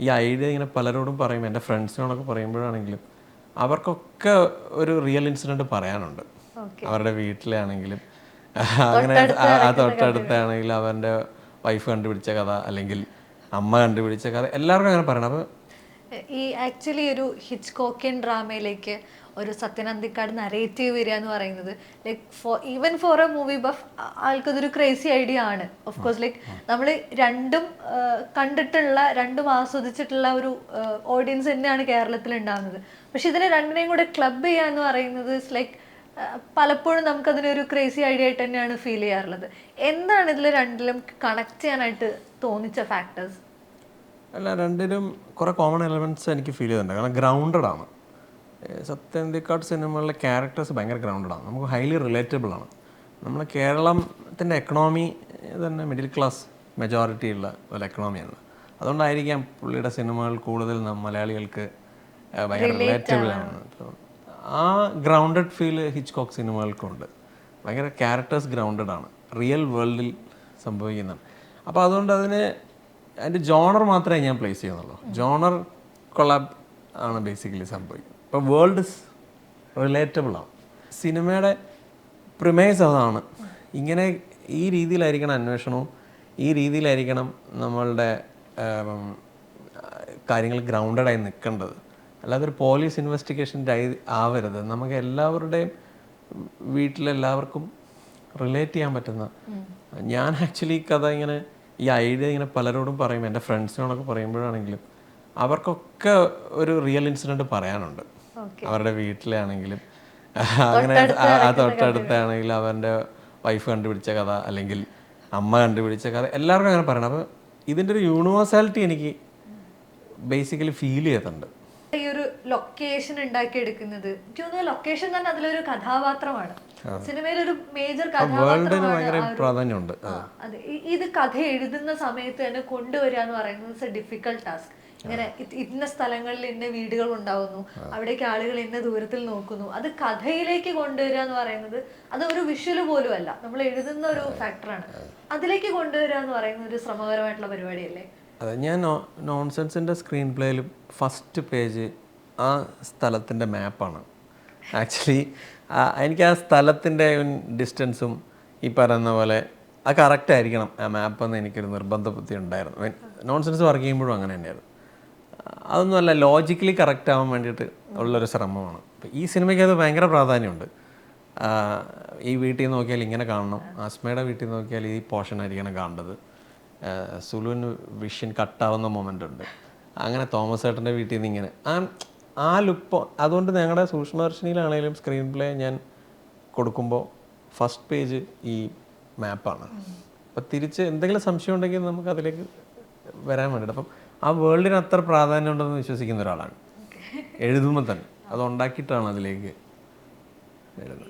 ഈ ഐഡിയ ഇങ്ങനെ പലരോടും പറയും എന്റെ ഫ്രണ്ട്സിനോടൊക്കെ പറയുമ്പോഴാണെങ്കിലും അവർക്കൊക്കെ ഒരു റിയൽ ഇൻസിഡന്റ് പറയാനുണ്ട്. അവരുടെ വീട്ടിലാണെങ്കിലും അങ്ങനെ ആ- ആ തൊട്ടടുത്താണെങ്കിലും അവന്റെ വൈഫ് കണ്ടുപിടിച്ച കഥ അല്ലെങ്കിൽ അമ്മ കണ്ടുപിടിച്ച കഥ എല്ലാവർക്കും അങ്ങനെ പറയണം. അപ്പോൾ ഈ ആക്ച്വലി ഒരു ഹിച്ച്കോക്കിയൻ ഡ്രാമയിലേക്ക് ഒരു സത്യനന്ദിക്കാട് നരേറ്റീവ് വരിക എന്ന് പറയുന്നത് like for even for a movie buff ആൾക്കതൊരു crazy idea ആണ്. ഓഫ് കോഴ്സ് ലൈക്ക് നമ്മൾ രണ്ടും കണ്ടിട്ടുള്ള രണ്ടും ആസ്വദിച്ചിട്ടുള്ള ഒരു ഓഡിയൻസ് തന്നെയാണ് കേരളത്തിൽ ഉണ്ടാകുന്നത് പക്ഷെ ഇതിനെ രണ്ടിനെയും കൂടെ ക്ലബ് ചെയ്യുക എന്ന് പറയുന്നത് ഇറ്റ്സ് ലൈക്ക് പലപ്പോഴും നമുക്കതിനൊരു ക്രേസി ഐഡിയ ആയിട്ട് തന്നെയാണ് ഫീൽ ചെയ്യാറുള്ളത്. എന്താണ് ഇതിൽ രണ്ടിലും കണക്ട് ചെയ്യാനായിട്ട് തോന്നിച്ച ഫാക്ടേഴ്സ് അല്ല രണ്ടിനും കുറേ കോമൺ എലമെന്റ്സ് എനിക്ക് ഫീൽ ചെയ്തിട്ടുണ്ട്. കാരണം ഗ്രൗണ്ടഡ് ആണ്. സത്യന്തിക്കാട് സിനിമകളിലെ ക്യാരക്ടേഴ്സ് ഭയങ്കര ഗ്രൗണ്ടഡ് ആണ്. നമുക്ക് ഹൈലി റിലേറ്റബിൾ ആണ്. നമ്മൾ കേരളത്തിന്റെ എക്കണോമി തന്നെ മിഡിൽ ക്ലാസ് മെജോറിറ്റി ഉള്ള ഒരു എക്കണോമിയാണ് അതുകൊണ്ടായിരിക്കാം പുള്ളിയുടെ സിനിമകൾ കൂടുതൽ മലയാളികൾക്ക് ഭയങ്കര റിലേറ്റബിൾ ആണ്. ആ ഗ്രൗണ്ടഡ് ഫീൽ ഹിച്ച്കോക്ക് സിനിമകൾക്കുണ്ട് ഭയങ്കര ക്യാരക്ടേഴ്സ് ഗ്രൗണ്ടഡ് ആണ്. റിയൽ വേൾഡിൽ സംഭവിക്കുന്നതാണ് അപ്പോൾ അതുകൊണ്ട് അതിന് അതിന്റെ ജോണർ മാത്രമേ ഞാൻ പ്ലേസ് ചെയ്യുന്നുള്ളൂ. ജോണർ കൊളാബ് ആണ് ബേസിക്കലി സംഭവിക്കുന്നത് ഇപ്പോൾ വേൾഡ് റിലേറ്റബിൾ ആണ്. സിനിമയുടെ പ്രിമേസ് അതാണ്. ഇങ്ങനെ ഈ രീതിയിലായിരിക്കണം അന്വേഷണവും ഈ രീതിയിലായിരിക്കണം നമ്മളുടെ കാര്യങ്ങൾ ഗ്രൗണ്ടഡായി നിൽക്കേണ്ടത്. അല്ലാതെ ഒരു പോലീസ് ഇൻവെസ്റ്റിഗേഷൻ ആവരുത്. നമുക്ക് എല്ലാവരുടെയും വീട്ടിലെല്ലാവർക്കും റിലേറ്റ് ചെയ്യാൻ പറ്റുന്ന ഞാൻ ആക്ച്വലി കഥ ഇങ്ങനെ ഈ ഐഡിയ ഇങ്ങനെ പലരോടും പറയും എന്റെ ഫ്രണ്ട്സിനോടൊക്കെ പറയുമ്പോഴാണെങ്കിലും അവർക്കൊക്കെ ഒരു റിയൽ ഇൻസിഡന്റ് പറയാനുണ്ട്. അവരുടെ വീട്ടിലാണെങ്കിലും അങ്ങനെ ആ- തൊട്ടടുത്താണെങ്കിലും അവന്റെ വൈഫ് കണ്ടുപിടിച്ച കഥ അല്ലെങ്കിൽ അമ്മ കണ്ടുപിടിച്ച കഥ എല്ലാവർക്കും അങ്ങനെ പറയണം. അപ്പോൾ ഇതിന്റെ ഒരു യൂണിവേഴ്സാലിറ്റി എനിക്ക് ബേസിക്കലി ഫീൽ ചെയ്തിട്ടുണ്ട് ഈ ഒരു ലൊക്കേഷൻ ഉണ്ടാക്കിയെടുക്കുന്നത്. എനിക്ക് തോന്നുന്നു ലൊക്കേഷൻ തന്നെ അതിലൊരു കഥാപാത്രമാണ്. സിനിമയിൽ ഒരു മേജർ പ്രാധാന്യമുണ്ട് അതെ. ഇത് കഥ എഴുതുന്ന സമയത്ത് തന്നെ കൊണ്ടുവരിക എന്ന് പറയുന്നത് ഡിഫിക്കൽട്ട് ടാസ്ക് ഇങ്ങനെ ഇന്ന സ്ഥലങ്ങളിൽ ഇന്ന വീടുകൾ ഉണ്ടാവുന്നു. അവിടേക്ക് ആളുകൾ ഇന്ന ദൂരത്തിൽ നോക്കുന്നു. അത് കഥയിലേക്ക് കൊണ്ടുവരിക എന്ന് പറയുന്നത് അത് ഒരു വിഷ്വൽ പോലും അല്ല. നമ്മൾ എഴുതുന്ന ഒരു ഫാക്ടറാണ് അതിലേക്ക് കൊണ്ടുവരിക എന്ന് പറയുന്നത് ഒരു ശ്രമകരമായിട്ടുള്ള പരിപാടിയല്ലേ? അതെ. ഞാൻ നോൺസെൻസിന്റെ സ്ക്രീൻ പ്ലേയിലും ഫസ്റ്റ് പേജ് ആ സ്ഥലത്തിന്റെ മാപ്പാണ് ആക്ച്വലി എനിക്ക് ആ സ്ഥലത്തിന്റെ ഡിസ്റ്റൻസും ഈ പറയുന്ന പോലെ അത് കറക്റ്റ് ആയിരിക്കണം. ആ മാപ്പ് എന്ന് എനിക്കൊരു നിർബന്ധ ബുദ്ധി ഉണ്ടായിരുന്നു. നോൺസെൻസ് വർക്ക് ചെയ്യുമ്പോഴും അങ്ങനെ തന്നെയായിരുന്നു. അതൊന്നുമല്ല ലോജിക്കലി കറക്റ്റ് ആവാൻ വേണ്ടിയിട്ട് ഉള്ളൊരു ശ്രമമാണ്. ഈ സിനിമയ്ക്ക് അത് ഭയങ്കര പ്രാധാന്യമുണ്ട്. ഈ വീട്ടിൽ നിന്ന് നോക്കിയാൽ ഇങ്ങനെ കാണണം. ആസ്മയുടെ വീട്ടിൽ നിന്ന് നോക്കിയാൽ ഈ പോർഷൻ ആയിരിക്കണം കാണേണ്ടത്. സുലുവിന് വിഷൻ കട്ടാവുന്ന മൊമെന്റ് ഉണ്ട്. അങ്ങനെ തോമസ് ഏട്ടന്റെ വീട്ടിൽ നിന്ന് ഇങ്ങനെ. ആ ആ ലുപ്പ് അതുകൊണ്ട് ഞങ്ങളുടെ സൂക്ഷ്മദർശിനിയിലാണെങ്കിലും സ്ക്രീൻ പ്ലേ ഞാൻ കൊടുക്കുമ്പോൾ ഫസ്റ്റ് പേജ് ഈ മാപ്പാണ് അപ്പം തിരിച്ച് എന്തെങ്കിലും സംശയം ഉണ്ടെങ്കിൽ നമുക്ക് അതിലേക്ക് വരാൻ വേണ്ടിയിട്ട് അപ്പം ആ വേൾഡിന് അത്ര പ്രാധാന്യം ഉണ്ടെന്ന് വിശ്വസിക്കുന്ന ഒരാളാണ്. എഴുതുമ്പോൾ തന്നെ. അത് ഉണ്ടാക്കിയിട്ടാണ് അതിലേക്ക് എഴുതുന്നത്